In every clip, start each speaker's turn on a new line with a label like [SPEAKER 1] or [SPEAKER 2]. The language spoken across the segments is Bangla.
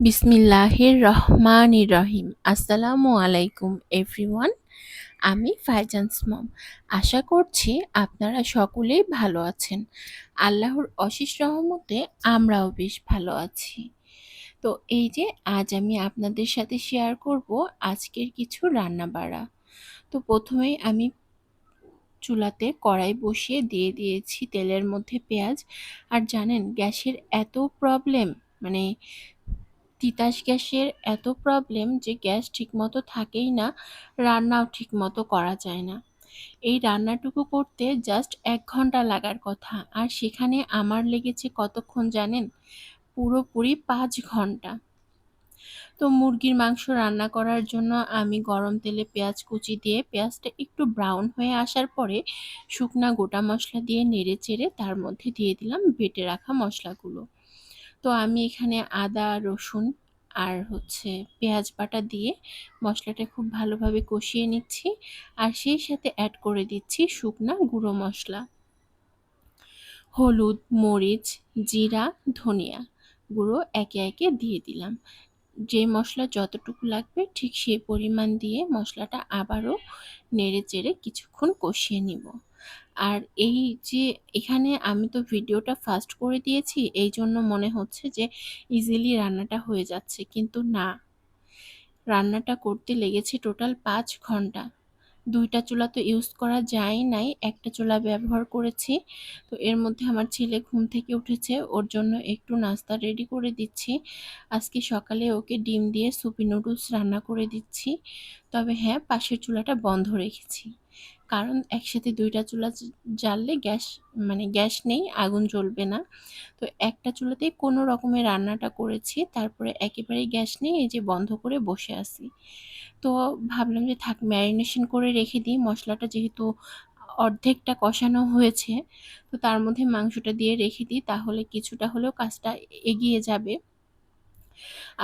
[SPEAKER 1] বিসমিল্লাহির রহমানির রহিম আসসালামু আলাইকুম, এভরিওয়ান। আমি ফাইজান্স মম আশা করছি আপনারা সকলেই ভালো আছেন। আল্লাহর অশেষ রহমতে আমরাও বেশ ভালো আছি। তো এই যে আজ আমি আপনাদের সাথে শেয়ার করব আজকের কিছু রান্না বাড়া তো প্রথমেই আমি চুলাতে কড়াই বসিয়ে দিয়ে দিয়েছি তেলের মধ্যে পেঁয়াজ। আর জানেন, গ্যাসের এত প্রবলেম মানে তিতাস গ্যাসের এত প্রবলেম যে গ্যাস ঠিকমতো থাকেই না, রান্নাও ঠিকমতো করা যায় না। এই রান্নাটুকু করতে জাস্ট এক ঘণ্টা লাগার কথা। আর সেখানে আমার লেগেছে কতক্ষণ জানেন? পুরোপুরি পাঁচ ঘণ্টা। তো মুরগির মাংস রান্না করার জন্য আমি গরম তেলে পেঁয়াজ কুচি দিয়ে, পেঁয়াজটা একটু ব্রাউন হয়ে আসার পরে শুকনা গোটা মশলা দিয়ে নেড়ে চেড়ে তার মধ্যে দিয়ে দিলাম, বেটে রাখা মশলাগুলো। তো আমি এখানে আদা, রসুন আর হচ্ছে পেঁয়াজ বাটা দিয়ে মশলাটা খুব ভালোভাবে কষিয়ে নিচ্ছি আর সেই সাথে অ্যাড করে দিচ্ছি শুকনা গুঁড়ো মশলা। হলুদ, মরিচ, জিরা, ধনিয়া গুঁড়ো একে একে দিয়ে দিলাম। যে মশলা যতটুকু লাগবে ঠিক সেই পরিমাণ দিয়ে মশলাটা আবারও নেড়ে চেড়ে কিছুক্ষণ কষিয়ে নিব। আর এই যে এখানে আমি তো ভিডিওটা ফাস্ট করে দিয়েছি, এই জন্য মনে হচ্ছে যে ইজিলি রান্নাটা হয়ে যাচ্ছে। কিন্তু না, রান্নাটা করতে লেগেছে টোটাল পাঁচ ঘণ্টা। দুইটা চুলা তো ইউজ করা যায় নাই, একটা চুলা ব্যবহার করেছি। তো এর মধ্যে আমার ছেলে ঘুম থেকে উঠেছে, ওর জন্য একটু নাস্তা রেডি করে দিচ্ছি। আজকে সকালে ওকে ডিম দিয়ে সুপি নুডলস রান্না করে দিচ্ছি। তবে হ্যাঁ পাশের চুলাটা বন্ধ রেখেছি। কারণ একসাথে দুইটা চুলা জ্বাললে গ্যাস মানে গ্যাস নেই, আগুন জ্বলবে না। তো একটা চুলাতেই কোনো রকমের রান্নাটা করেছি, তারপরে একেবারেই গ্যাস নেই, এই যে বন্ধ করে বসে আছি। তো ভাবলাম যে থাক, ম্যারিনেশন করে রেখে দিই, মশলাটা যেহেতু অর্ধেকটা কষানো হয়েছে, তো তার মধ্যে মাংসটা দিয়ে রেখে দিই, তাহলে কিছুটা হলেও কাজটা এগিয়ে যাবে।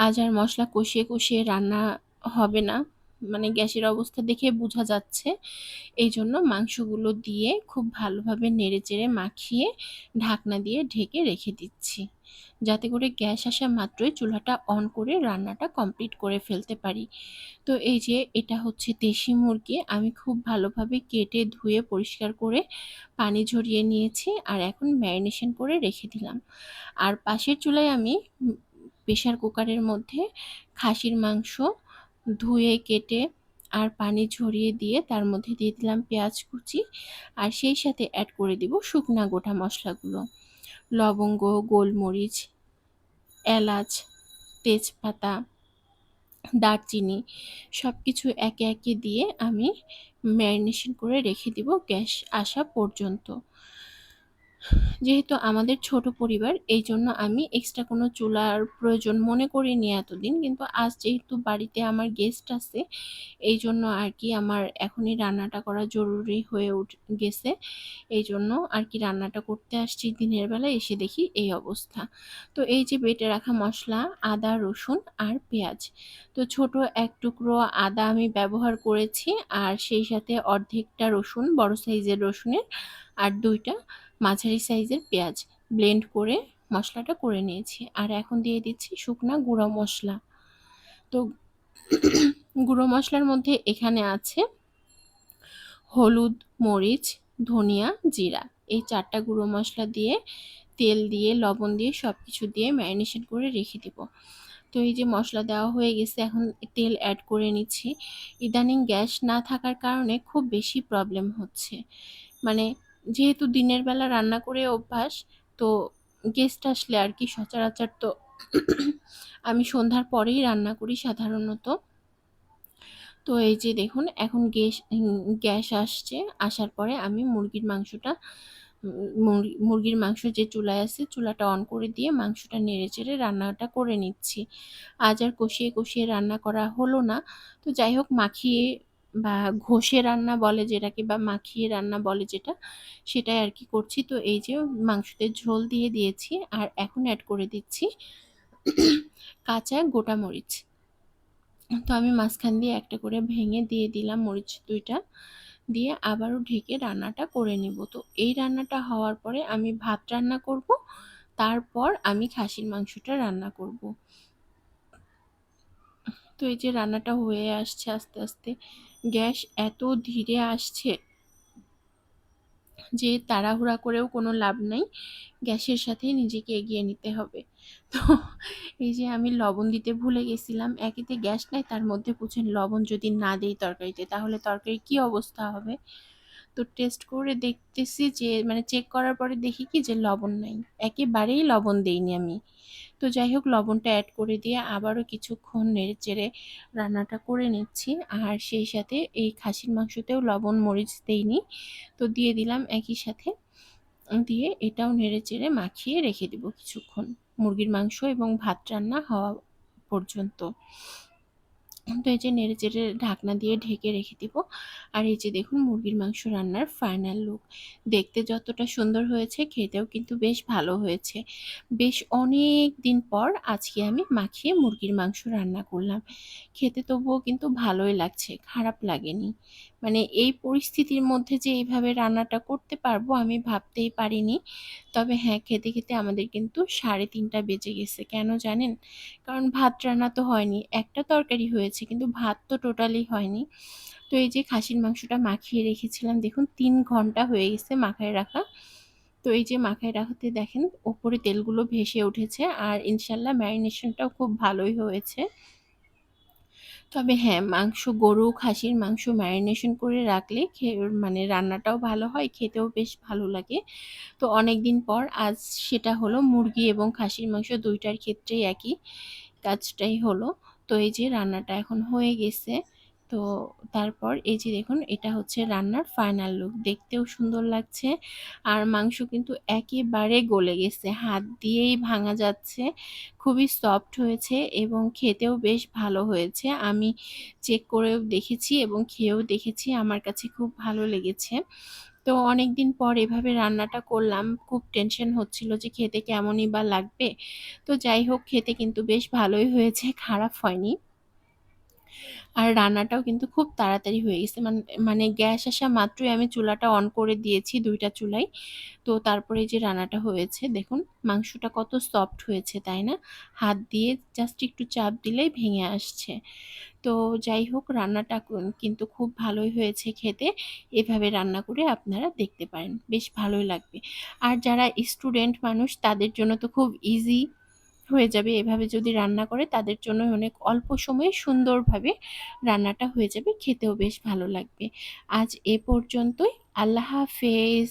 [SPEAKER 1] আজ আর মশলা কষিয়ে কষিয়ে রান্না হবে না। মানে গ্যাসের অবস্থা দেখে বোঝা যাচ্ছে। এই জন্য মাংসগুলো দিয়ে খুব ভালোভাবে নেড়ে চেড়ে মাখিয়ে ঢাকনা দিয়ে ঢেকে রেখে দিচ্ছি। যাতে করে গ্যাস আসা মাত্রই চুলাটা অন করে রান্নাটা কমপ্লিট করে ফেলতে পারি। তো এই যে এটা হচ্ছে দেশি মুরগি, আমি খুব ভালোভাবে কেটে ধুয়ে পরিষ্কার করে পানি ঝরিয়ে নিয়েছি আর এখন ম্যারিনেশন করে রেখে দিলাম। আর পাশের চুলায় আমি প্রেশার কুকারের মধ্যে খাসির মাংস ধুয়ে, কেটে আর পানি ঝরিয়ে দিয়ে তার মধ্যে দিয়ে দিলাম পেঁয়াজ কুচি আর সেই সাথে অ্যাড করে দিব শুকনা গোটা মশলাগুলো। লবঙ্গ, গোলমরিচ, এলাচ, তেজপাতা, দারচিনি সব কিছু একে একে দিয়ে আমি ম্যারিনেশন করে রেখে দিব গ্যাস আসা পর্যন্ত। যেহেতু আমাদের ছোট পরিবার এই জন্য আমি এক্সট্রা কোনো চুলার প্রয়োজন মনে করিনি এতদিন। কিন্তু আজ যেহেতু বাড়িতে আমার গেস্ট আছে এই জন্য আর কি আমার এখনই রান্নাটা করা জরুরি হয়ে উঠ, গেছে। এই জন্য আর কি রান্নাটা করতে আসছি দিনের বেলা এসে দেখি এই অবস্থা। তো এই যে বেটে রাখা মশলা, আদা, রসুন আর পেঁয়াজ। তো ছোট এক টুকরো আদা আমি ব্যবহার করেছি, আর সেই সাথে অর্ধেকটা রসুন, বড় সাইজের রসুনের, আর দুইটা মাঝারি সাইজের পেঁয়াজ ব্লেন্ড করে মশলাটা করে নিয়েছি। আর এখন দিয়ে দিচ্ছি শুকনা গুঁড়ো মশলা। তো গুঁড়ো মশলার মধ্যে এখানে আছে হলুদ, মরিচ, ধনিয়া, জিরা। এই চারটা গুঁড়ো মশলা দিয়ে তেল দিয়ে, লবণ দিয়ে সব কিছু দিয়ে ম্যারিনেশন করে রেখে দিব। তো এই যে মশলা দেওয়া হয়ে গেছে, এখন তেল অ্যাড করে নিচ্ছি। ইদানিং গ্যাস না থাকার কারণে খুব বেশি প্রবলেম হচ্ছে। মানে যেহেতু দিনের বেলা রান্না করে অভ্যাস, তো গেস্ট আসলে আর কি সচরাচর তো আমি সন্ধ্যার পরেই রান্না করি সাধারণত। তো এই যে দেখুন, এখন গ্যাস গ্যাস আসছে। আসার পরে আমি মুরগির মাংসটা মুরগির মাংস যে চুলায় আছে, চুলাটা অন করে দিয়ে মাংসটা নেড়ে চেড়ে রান্নাটা করে নিচ্ছি। আজ আর কষিয়ে কষিয়ে রান্না করা হলো না। তো যাই হোক, মাখিয়ে বা ঘষে রান্না বলে যেটাকে বা মাখিয়ে রান্না বলে যেটা, সেটাই আর কি করছি। তো এই যে মাংসতে ঝোল দিয়ে দিয়েছি আর এখন অ্যাড করে দিচ্ছি কাঁচা গোটা মরিচ। তো আমি মাঝখান দিয়ে একটা করে ভেঙে দিয়ে দিলাম মরিচ দুইটা, দিয়ে আবারও ঢেকে রান্নাটা করে নিব। তো এই রান্নাটা হওয়ার পরে আমি ভাত রান্না করব, তারপর আমি খাসির মাংসটা রান্না করব। তো এই যে রান্নাটা হয়ে আসছে আস্তে আস্তে। গ্যাস এত ধীরে আসছে যে তাড়াহুড়া করেও কোনো লাভ নেই। গ্যাসের সাথে নিজেকে এগিয়ে নিতে হবে। তো এই যে আমি লবণ দিতে ভুলে গেছিলাম, একেতে গ্যাস নাই, তার মধ্যে বুঝেন লবণ যদি না দিই তরকারিতে, তাহলে তরকারি কি অবস্থা হবে? তো টেস্ট করে দেখতেছি যে মানে চেক করার পরে দেখি কি যে লবণ নাই। একেবারেই লবণ দেইনি আমি। তো যাই হোক, লবণটা অ্যাড করে দিয়ে আবারও কিছুক্ষণ নেড়ে চেড়ে রান্নাটা করে নিচ্ছি। আর সেই সাথে এই খাসির মাংসতেও লবণ মরিচ দেইনি। তো দিয়ে দিলাম একই সাথে। দিয়ে এটাও নেড়ে চেড়ে মাখিয়ে রেখে দিব কিছুক্ষণ। মুরগির মাংস এবং ভাত রান্না হওয়া পর্যন্ত। তো এই যে নেড়ে চেড়ে ঢাকনা দিয়ে ঢেকে রেখে দিব। আর এই যে দেখুন মুরগির মাংস রান্নার ফাইনাল লুক দেখতে যতটা সুন্দর হয়েছে, খেতেও কিন্তু বেশ ভালো হয়েছে। বেশ অনেক দিন পর আজকে আমি মাখিয়ে মুরগির মাংস রান্না করলাম। খেতে তবুও কিন্তু ভালোই লাগছে, খারাপ লাগেনি। মানে এই পরিস্থিতির মধ্যে যে এইভাবে রান্নাটা করতে পারব আমি ভাবতেই পারিনি। তবে হ্যাঁ খেতে খেতে আমাদের কিন্তু সাড়ে তিনটা বেজে গেছে, কেন জানেন? কারণ ভাত রান্না তো হয়নি, একটা তরকারি হয়েছে কিন্তু ভাত তো টোটালি হয়নি। তো এই যে খাসির মাংসটা মাখিয়ে রেখেছিলাম, দেখুন তিন ঘণ্টা হয়ে গেছে মাখায় রাখা। তো এই যে মাখায় রাখাতে দেখেন ওপরে তেলগুলো ভেসে উঠেছে আর ইনশাল্লাহ ম্যারিনেশনটাও খুব ভালোই হয়েছে। তবে হ্যাঁ মাংস, গরু, খাসির মাংস ম্যারিনেশন করে রাখলে মানে রান্নাটাও ভালো হয়, খেতেও বেশ ভালো লাগে। তো অনেক দিন পর আজ সেটা হলো মুরগি এবং খাসির মাংস দুইটার ক্ষেত্রেই একই, কাজটাই হলো। তো এই যে রান্নাটা এখন হয়ে গেছে। তো তারপর এই যে দেখুন, এটা হচ্ছে রান্নার ফাইনাল লুক দেখতেও সুন্দর লাগছে আর মাংস কিন্তু একেবারে গলে গেছে। হাত দিয়েই ভাঙা যাচ্ছে। খুবই সফট হয়েছে এবং খেতেও বেশ ভালো হয়েছে। আমি চেক করেও দেখেছি এবং খেয়েও দেখেছি। আমার কাছে খুব ভালো লেগেছে। তো অনেক দিন পর এভাবে রান্নাটা করলাম, খুব টেনশন হচ্ছিল যে খেতে কেমনই বা লাগবে। তো যাই হোক, খেতে কিন্তু বেশ ভালোই হয়েছে, খারাপ হয়নি। আর রান্নাটাও কিন্তু খুব তাড়াতাড়ি হয়ে গেছে। মানে মানে গ্যাস আসা মাত্রই আমি চুলাটা অন করে দিয়েছি দুইটা চুলাই। তো তারপরে যে রান্নাটা হয়েছে, দেখুন মাংসটা কত সফট হয়েছে, তাই না? হাত দিয়ে জাস্ট একটু চাপ দিলেই ভেঙে আসছে। তো যাই হোক, রান্নাটা কিন্তু খুব ভালোই হয়েছে খেতে। এভাবে রান্না করে আপনারা দেখতে পারেন, বেশ ভালোই লাগবে। আর যারা স্টুডেন্ট মানুষ, তাদের জন্য তো খুব ইজি হয়ে যাবে। এভাবে যদি রান্না করে তাদের জন্য অনেক অল্প সময়ে সুন্দরভাবে রান্নাটা হয়ে যাবে। খেতেও বেশ ভালো লাগবে। আজ এ পর্যন্তই। আল্লাহ হাফেজ।